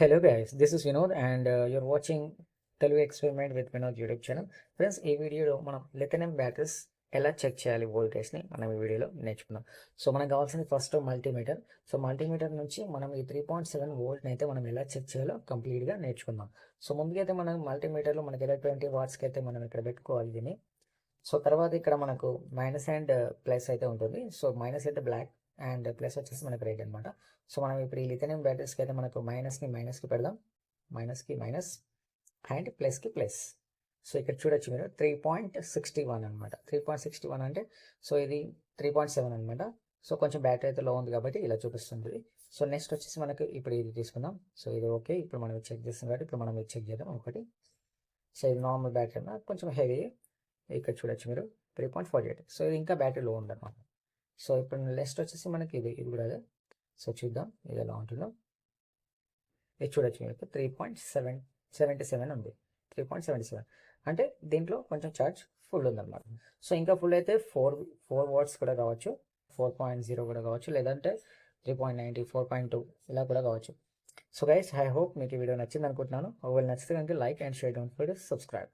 Hello guys this is Vinod and you're watching Telugu experiment with Vinod YouTube channel friends ఈ వీడియోలో మనం లిథినం batteries ఎలా check చేయాలి వోల్టేజ్ని మనం ఈ వీడియోలో నేర్చుకుందాం. సో మనకు కావాల్సింది ఫస్ట్ మల్టీమీటర్ సో మల్టీమీటర్ నుంచి మనం ఈ త్రీ పాయింట్ సెవెన్ వోల్ట్ని అయితే మనం ఎలా చెక్ చేయాలో కంప్లీట్గా నేర్చుకుందాం. సో ముందుకైతే మనం మల్టీమీటర్లో మనకి ఎలా ట్వంటీ వాట్స్కి అయితే మనం ఇక్కడ పెట్టుకోవాలి దీన్ని. సో తర్వాత ఇక్కడ మనకు మైనస్ అండ్ ప్లస్ అయితే ఉంటుంది. సో మైనస్ అయితే బ్లాక్ అండ్ ప్లస్ వచ్చేసి మనకు రేట్ అనమాట సో మనం ఇప్పుడు ఈ లిథనియం బ్యాటరీస్కి అయితే మనకు మైనస్ని మైనస్కి పెడదాం. మైనస్కి మైనస్ అండ్ ప్లస్కి ప్లస్. సో ఇక్కడ చూడొచ్చు మీరు త్రీ పాయింట్ సిక్స్టీ వన్ అనమాట త్రీ పాయింట్ సిక్స్టీ వన్ అంటే సో ఇది త్రీ పాయింట్ సెవెన్ అనమాట సో కొంచెం బ్యాటరీ అయితే లో ఉంది కాబట్టి ఇలా చూపిస్తుంది. సో నెక్స్ట్ వచ్చేసి మనకు ఇప్పుడు ఇది తీసుకుందాం. సో ఇది ఓకే ఇప్పుడు మనం చెక్ చేస్తాం కాబట్టి ఇప్పుడు మనం ఇది చెక్ చేద్దాం ఒకటి. సో ఇది నార్మల్ బ్యాటరీ అన్నమాట. కొంచెం హెవీ ఇక్కడ చూడొచ్చు మీరు three point forty eight so ఇది ఇంకా బ్యాటరీ లో ఉందన్నమాట. సో ఇప్పుడు నెక్స్ట్ వచ్చేసి మనకి ఇది ఇది కూడా సో చూద్దాం ఇది ఎలా ఉంటుందో. ఇది చూడొచ్చు మీకు. Three point seven seventy seven ఉంది. Three point seventy seven. అంటే దీంట్లో కొంచెం ఛార్జ్ ఫుల్ ఉందన్నమాట. సో ఇంకా ఫుల్ అయితే ఫోర్ ఫోర్ వాట్స్ కూడా కావచ్చు. ఫోర్ పాయింట్ జీరో కూడా కావచ్చు. లేదంటే three point ninety four point two ఇలా కూడా కావచ్చు. సో గైస్ ఐ హోప్ మీకు ఈ వీడియో నచ్చింది అనుకుంటున్నాను. ఒకవేళ నచ్చితే కనుక like and share. Down for subscribe.